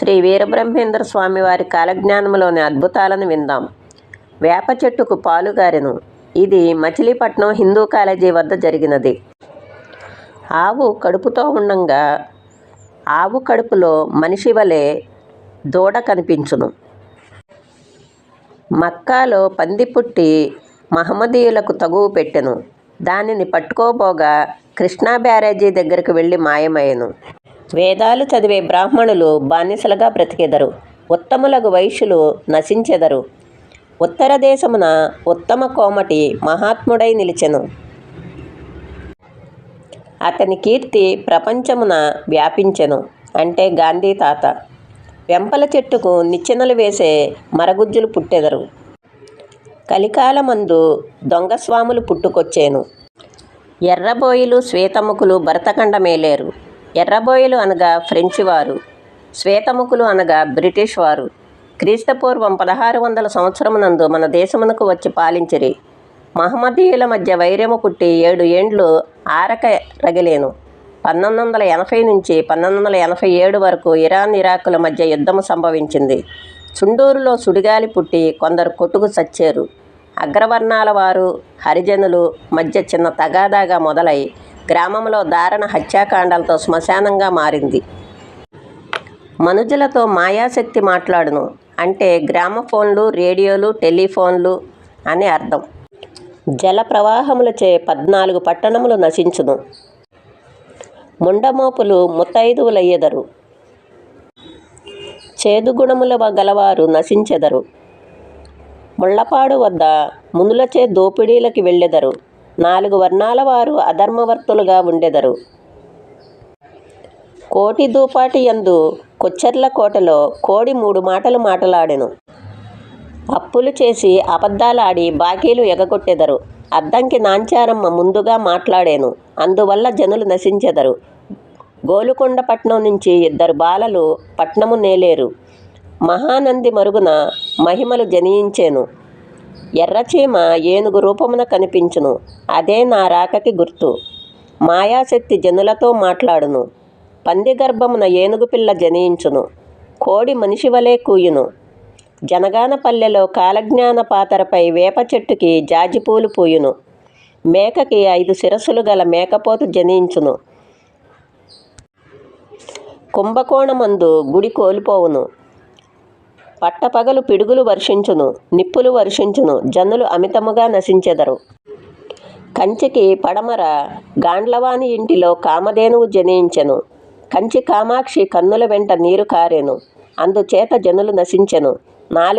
శ్రీ వీరబ్రహ్మేంద్ర స్వామి వారి కాలజ్ఞానంలోని అద్భుతాలను విందాం. వేప చెట్టుకు పాలుగారెను ఇది మచిలీపట్నం హిందూ కాలేజీ వద్ద జరిగినది. ఆవు కడుపుతో ఉండంగా ఆవు కడుపులో మనిషి వలె దూడ కనిపించును. మక్కాలో పంది పుట్టి మహమ్మదీయులకు తగువు పెట్టెను. దానిని పట్టుకోబోగా కృష్ణా బ్యారేజీ దగ్గరకు వెళ్ళి మాయమయ్యను. వేదాలు చదివే బ్రాహ్మణులు బానిసలుగా బ్రతికెదరు. ఉత్తములకు వైశ్యులు నశించెదరు. ఉత్తర దేశమున ఉత్తమ కోమటి మహాత్ముడై నిలిచెను. అతని కీర్తి ప్రపంచమున వ్యాపించెను. అంటే గాంధీ తాత. వెంపల చెట్టుకు నిచ్చెనలు వేసే మరగుజ్జులు పుట్టెదరు. కలికాలమందు దొంగస్వాములు పుట్టుకొచ్చేను. ఎర్రబోయిలు శ్వేతముఖులు భరతఖండమేలేరు ఎర్రబోయలు అనగా ఫ్రెంచి వారు శ్వేతముఖులు అనగా బ్రిటిష్ వారు. క్రీస్తుపూర్వం పదహారు వందల సంవత్సరమునందు మన దేశమునకు వచ్చి పాలించిరి. మహమ్మదీయుల మధ్య వైరము పుట్టి ఏడు ఏండ్లు ఆరక రగిలేను. పంతొమ్మిది వందల ఎనభై నుంచి పంతొమ్మిది వందల ఎనభై ఏడు వరకు ఇరాన్ ఇరాకుల మధ్య యుద్ధము సంభవించింది. చుండూరులో సుడిగాలి పుట్టి కొందరు కొట్టుకు చచ్చారు అగ్రవర్ణాల వారు హరిజనులు మధ్య చిన్న తగాదాగా మొదలై గ్రామంలో దారుణ హత్యాకాండాలతో శ్మశానంగా మారింది. మనుజులతో మాయాశక్తి మాట్లాడును అంటే గ్రామఫోన్లు రేడియోలు టెలిఫోన్లు అని అర్థం. జల ప్రవాహములచే పద్నాలుగు పట్టణములు నశించును. ముండమోపులు ముత్తైదువులయ్యెదరు. చేదుగుణముల గలవారు నశించెదరు. ముళ్ళపాడు వద్ద మునులచే దోపిడీలకి వెళ్ళెదరు. నాలుగు వర్ణాల వారు అధర్మవర్తులుగా ఉండెదరు. కోటి దూపాటి యందు కొచ్చెర్ల కోటలో కోడి మూడు మాటలు మాటలాడెను. అప్పులు చేసి అబద్ధాలాడి బాకీలు ఎగగొట్టెదరు. అద్దంకి నాంచారమ్మ ముందుగా మాట్లాడేను. అందువల్ల జనులు నశించెదరు. గోలుకొండ పట్నం నుంచి ఇద్దరు బాలలు పట్నము నేలేరు. మహానంది మరుగున మహిమలు జనించేను. ఎర్రచీమ ఏనుగు రూపమున కనిపించును. అదే నా రాకకి గుర్తు. మాయాశక్తి జనులతో మాట్లాడును. పంది గర్భమున ఏనుగు పిల్ల జనించును. కోడి మనిషి వలె కూయును. జనగాన పల్లెలో కాలజ్ఞాన పాతరపై వేప చెట్టుకి జాజిపూలు పూయును. మేకకి ఐదు శిరస్సులు గల మేకపోతు జనించును. కుంభకోణమందు గుడి కోల్పోవును. పట్టపగలు పిడుగులు వర్షించును నిప్పులు వర్షించును జనులు అమితముగా నశించెదరు. కంచికి పడమర గాండ్లవాని ఇంటిలో కామధేనువు జనించెను. కంచి కామాక్షి కన్నుల వెంట నీరు కారెను. అందుచేత జనులు నశించెను. నాలుగు